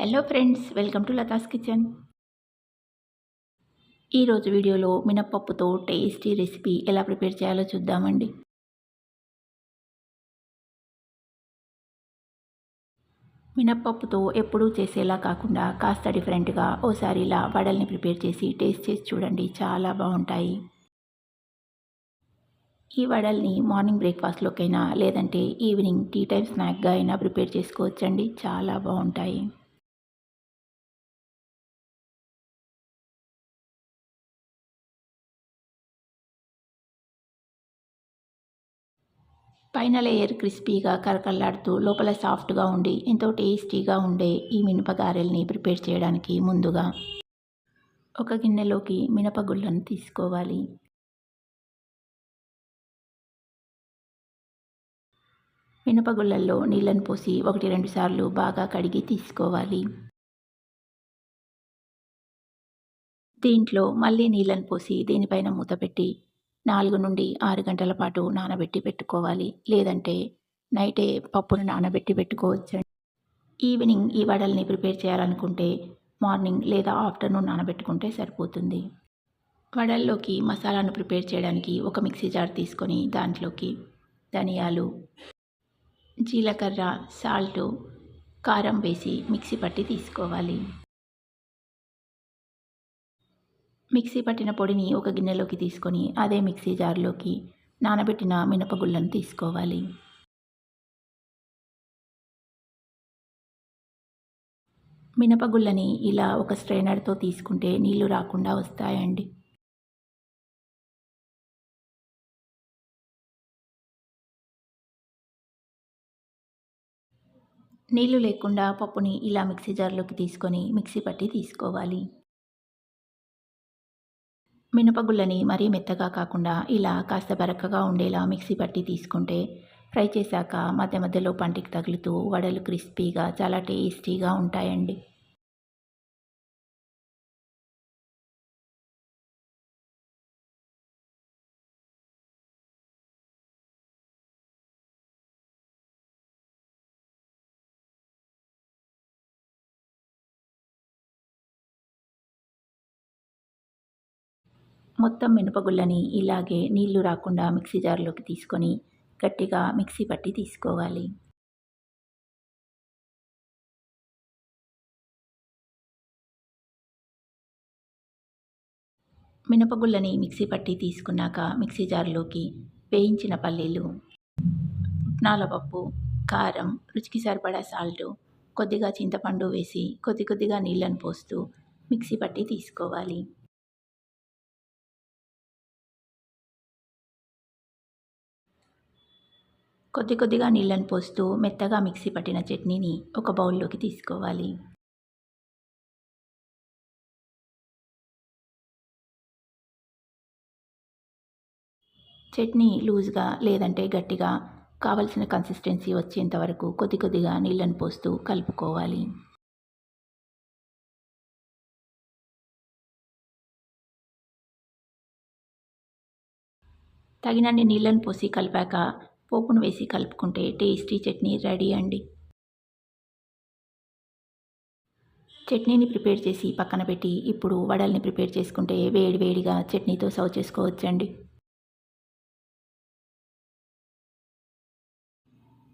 Hello friends welcome to Latha's kitchen ఈరోజు వీడియోలో మినప్పప్పుతో టేస్టీ రెసిపీ ఎలా ప్రిపేర్ చేయాలో చూద్దామండి. మినప్పప్పుతో ఎప్పుడూ చేసేలా కాకుండా కాస్త డిఫరెంట్గా ఓసారి ఇలా వడల్ని ప్రిపేర్ చేసి టేస్ట్ చేసి చూడండి చాలా బాగుంటాయి. ఈ వడల్ని మార్నింగ్ బ్రేక్ఫాస్ట్లోకైనా లేదంటే ఈవినింగ్ టీ టైం స్నాక్గా అయినా ప్రిపేర్ చేసుకోవచ్చండి చాలా బాగుంటాయి. పైన లేయర్ క్రిస్పీగా కరకల్లాడుతూ లోపల సాఫ్ట్గా ఉండి ఎంతో టేస్టీగా ఉండే ఈ మినపగారెల్ని ప్రిపేర్ చేయడానికి ముందుగా ఒక గిన్నెలోకి మినపగుళ్ళను తీసుకోవాలి. మినపగుళ్ళల్లో నీళ్ళను పోసి ఒకటి రెండు సార్లు బాగా కడిగి తీసుకోవాలి. దీంట్లో మళ్ళీ నీళ్ళను పోసి దీనిపైన మూత పెట్టి నాలుగు నుండి ఆరు గంటల పాటు నానబెట్టి పెట్టుకోవాలి. లేదంటే నైటే పప్పును నానబెట్టి పెట్టుకోవచ్చండి ఈవినింగ్ ఈ వడల్ని ప్రిపేర్ చేయాలనుకుంటే మార్నింగ్ లేదా ఆఫ్టర్నూన్ నానబెట్టుకుంటే సరిపోతుంది. వడల్లోకి మసాలాను ప్రిపేర్ చేయడానికి ఒక మిక్సీ జార్ తీసుకొని దాంట్లోకి ధనియాలు జీలకర్ర సాల్టు కారం వేసి మిక్సీ పట్టి తీసుకోవాలి. మిక్సీ పట్టిన పొడిని ఒక గిన్నెలోకి తీసుకొని అదే మిక్సీ జార్లోకి నానబెట్టిన మినపగుళ్ళను తీసుకోవాలి. మినపగుళ్ళని ఇలా ఒక స్ట్రైనర్తో తీసుకుంటే నీళ్ళు రాకుండా వస్తాయండి. నీళ్ళు లేకుండా పప్పుని ఇలా మిక్సీ జార్లోకి తీసుకొని మిక్సీ పట్టి తీసుకోవాలి. మినపగుళ్ళని మరీ మెత్తగా కాకుండా ఇలా కాస్త బరకగా ఉండేలా మిక్సీ పట్టి తీసుకుంటే ఫ్రై చేశాక మధ్య మధ్యలో పంటికి తగులుతూ వడలు క్రిస్పీగా చాలా టేస్టీగా ఉంటాయండి. మొత్తం మినపగుళ్ళని ఇలాగే నీళ్ళు రాకుండా మిక్సీ జార్లోకి తీసుకొని గట్టిగా మిక్సీ పట్టి తీసుకోవాలి. మినపగుళ్ళని మిక్సీ పట్టి తీసుకున్నాక మిక్సీ జార్లోకి వేయించిన పల్లీలు పుట్నాల పప్పు కారం రుచికి సరిపడా సాల్టు కొద్దిగా చింతపండు వేసి కొద్ది కొద్దిగా నీళ్ళను పోస్తూ మిక్సీ పట్టి తీసుకోవాలి. కొద్ది కొద్దిగా నీళ్ళని పోస్తూ మెత్తగా మిక్సీ పట్టిన చట్నీని ఒక బౌల్లోకి తీసుకోవాలి. చట్నీ లూజ్గా లేదంటే గట్టిగా కావలసిన కన్సిస్టెన్సీ వచ్చేంత వరకు కొద్ది కొద్దిగా నీళ్ళని పోస్తూ కలుపుకోవాలి. తగినన్ని నీళ్ళను పోసి కలిపాక పోపును వేసి కలుపుకుంటే టేస్టీ చట్నీ రెడీ అండి. చట్నీని ప్రిపేర్ చేసి పక్కన పెట్టి ఇప్పుడు వడల్ని ప్రిపేర్ చేసుకుంటే వేడి వేడిగా చట్నీతో సర్వ్ చేసుకోవచ్చండి.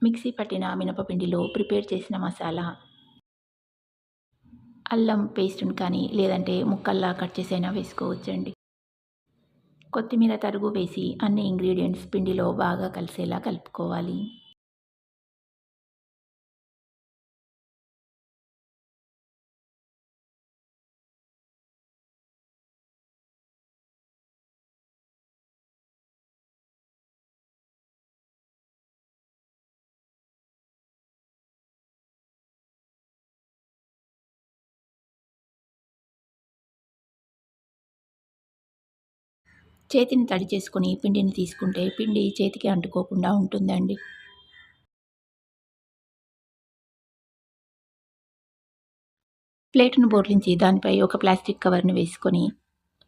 మిక్సీ పట్టిన మినపపిండిలో ప్రిపేర్ చేసిన మసాలా అల్లం పేస్ట్ని కానీ లేదంటే ముక్కల్లా కట్ చేసైనా వేసుకోవచ్చండి. కొత్తిమీర తరుగు వేసి అన్ని ఇంగ్రీడియంట్స్ పిండిలో బాగా కలిసేలా కలుపుకోవాలి. చేతిని తడి చేసుకుని పిండిని తీసుకుంటే పిండి చేతికి అంటుకోకుండా ఉంటుందండి. ప్లేట్ను బోర్లించి దానిపై ఒక ప్లాస్టిక్ కవర్ని వేసుకొని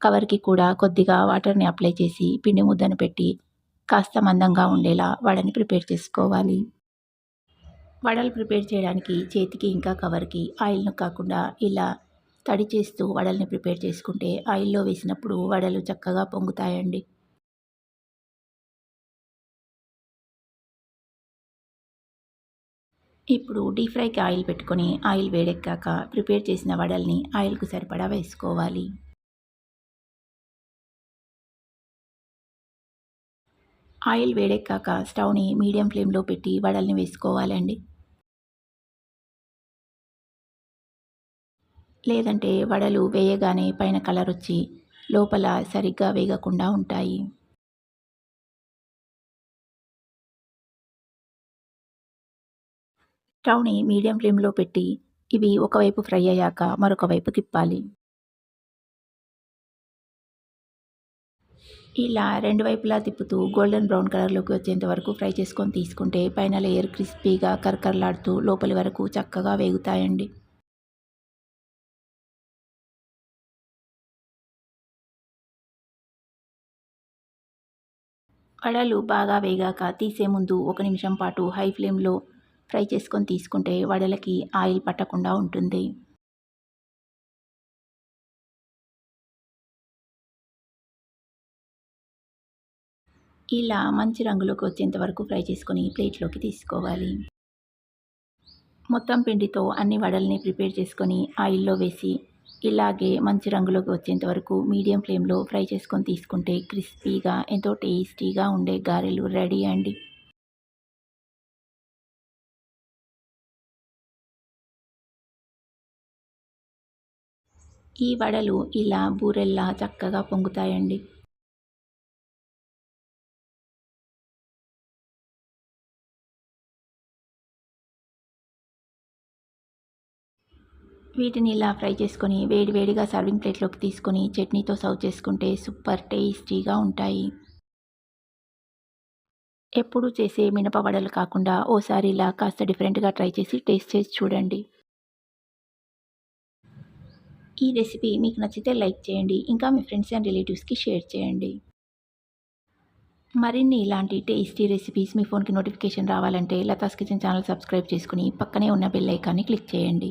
కవర్కి కూడా కొద్దిగా వాటర్ని అప్లై చేసి పిండి ముద్దను పెట్టి కాస్త మందంగా ఉండేలా వడని ప్రిపేర్ చేసుకోవాలి. వడలు ప్రిపేర్ చేయడానికి చేతికి ఇంకా కవర్కి ఆయిల్ను కాకుండా ఇలా తడి చేస్తూ వడల్ని ప్రిపేర్ చేసుకుంటే ఆయిల్లో వేసినప్పుడు వడలు చక్కగా పొంగుతాయండి. ఇప్పుడు డీప్ ఫ్రైకి ఆయిల్ పెట్టుకొని ఆయిల్ వేడెక్కాక ప్రిపేర్ చేసిన వడల్ని ఆయిల్కు సరిపడా వేసుకోవాలి. ఆయిల్ వేడెక్కాక స్టవ్ని మీడియం ఫ్లేమ్లో పెట్టి వడల్ని వేసుకోవాలండి. లేదంటే వడలు వేయగానే పైన కలర్ వచ్చి లోపల సరిగ్గా వేగకుండా ఉంటాయి. స్టవ్ని మీడియం ఫ్లేమ్లో పెట్టి ఇవి ఒకవైపు ఫ్రై అయ్యాక మరొక వైపు తిప్పాలి. ఇలా రెండు వైపులా తిప్పుతూ గోల్డెన్ బ్రౌన్ కలర్లోకి వచ్చేంత వరకు ఫ్రై చేసుకొని తీసుకుంటే పైన లేయర్ క్రిస్పీగా కరకరలాడుతూ లోపలి వరకు చక్కగా వేగుతాయండి. వడలు బాగా వేగాక తీసే ముందు ఒక నిమిషం పాటు హై ఫ్లేమ్లో ఫ్రై చేసుకొని తీసుకుంటే వడలకి ఆయిల్ పట్టకుండా ఉంటుంది. ఇలా మంచి రంగులోకి వచ్చేంత వరకు ఫ్రై చేసుకొని ప్లేట్లోకి తీసుకోవాలి. మొత్తం పిండితో అన్ని వడల్ని ప్రిపేర్ చేసుకొని ఆయిల్లో వేసి ఇలాగే మంచి రంగులోకి వచ్చేంత వరకు మీడియం ఫ్లేమ్లో ఫ్రై చేసుకొని తీసుకుంటే క్రిస్పీగా ఎంతో టేస్టీగా ఉండే గారెలు రెడీ అండి. ఈ వడలు ఇలా బూరెల్లా చక్కగా పొంగుతాయండి. వీటిని ఇలా ఫ్రై చేసుకొని వేడివేడిగా సర్వింగ్ ప్లేట్లోకి తీసుకొని చట్నీతో సర్వ్ చేసుకుంటే సూపర్ టేస్టీగా ఉంటాయి. ఎప్పుడు చేసే మినప వడలు కాకుండా ఓసారి ఇలా కాస్త డిఫరెంట్గా ట్రై చేసి టేస్ట్ చేసి చూడండి. ఈ రెసిపీ మీకు నచ్చితే లైక్ చేయండి ఇంకా మీ ఫ్రెండ్స్ అండ్ రిలేటివ్స్కి షేర్ చేయండి. మరిన్ని ఇలాంటి టేస్టీ రెసిపీస్ మీ ఫోన్కి నోటిఫికేషన్ రావాలంటే లతాస్ కిచెన్ ఛానల్ సబ్స్క్రైబ్ చేసుకుని పక్కనే ఉన్న బెల్ ఐకాన్ని క్లిక్ చేయండి.